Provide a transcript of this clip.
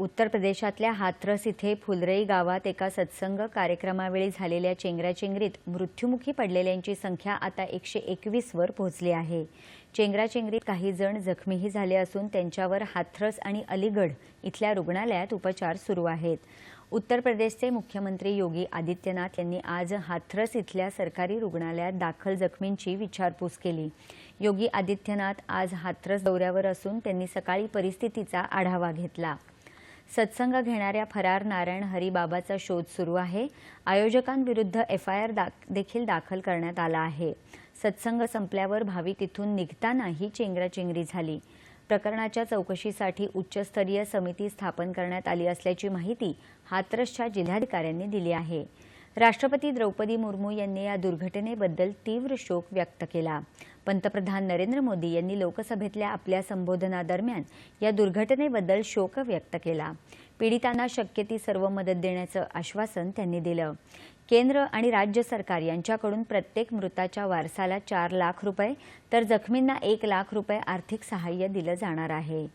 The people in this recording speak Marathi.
उत्तर प्रदेशातल्या हाथरस इथे फुलरई गावात एका सत्संग कार्यक्रमावेळी झालेल्या चेंगराचेंगरीत मृत्युमुखी पडलेल्यांची संख्या आता एकशे एकवीसवर पोहोचली आहे. चेंगराचेंगरीत काही जण जखमीही झाले असून त्यांच्यावर हाथरस आणि अलीगढ इथल्या रुग्णालयात उपचार सुरू आहेत. उत्तर प्रदेशचे मुख्यमंत्री योगी आदित्यनाथ यांनी आज हाथरस इथल्या सरकारी रुग्णालयात दाखल जखमींची विचारपूस केली. योगी आदित्यनाथ आज हाथरस दौऱ्यावर असून त्यांनी सकाळी परिस्थितीचा आढावा घेतला. सत्संग घेणाऱ्या फरार नारायण हरिबाबाचा शोध सुरू आहे. आयोजकांविरुद्ध एफ आय आर देखील दाखल करण्यात आला आहे. सत्संग संपल्यावर भाविक तिथून निघतानाही चेंगराचेंगरी झाली. प्रकरणाच्या चौकशीसाठी उच्चस्तरीय समिती स्थापन करण्यात आली असल्याची माहिती हाथरसच्या जिल्हाधिकाऱ्यांनी दिली आहे. राष्ट्रपती द्रौपदी मुर्मू यांनी या दुर्घटनेबद्दल तीव्र शोक व्यक्त केला. पंतप्रधान नरेंद्र मोदी यांनी लोकसभेतल्या आपल्या संबोधनादरम्यान या दुर्घटनेबद्दल शोक व्यक्त केला. पीडितांना शक्य ती सर्व मदत देण्याचं आश्वासन त्यांनी दिलं. केंद्र आणि राज्य सरकार यांच्याकडून प्रत्येक मृताच्या वारसाला चार लाख रुपये तर जखमींना एक लाख रुपये आर्थिक सहाय्य दिलं जाणार आहे.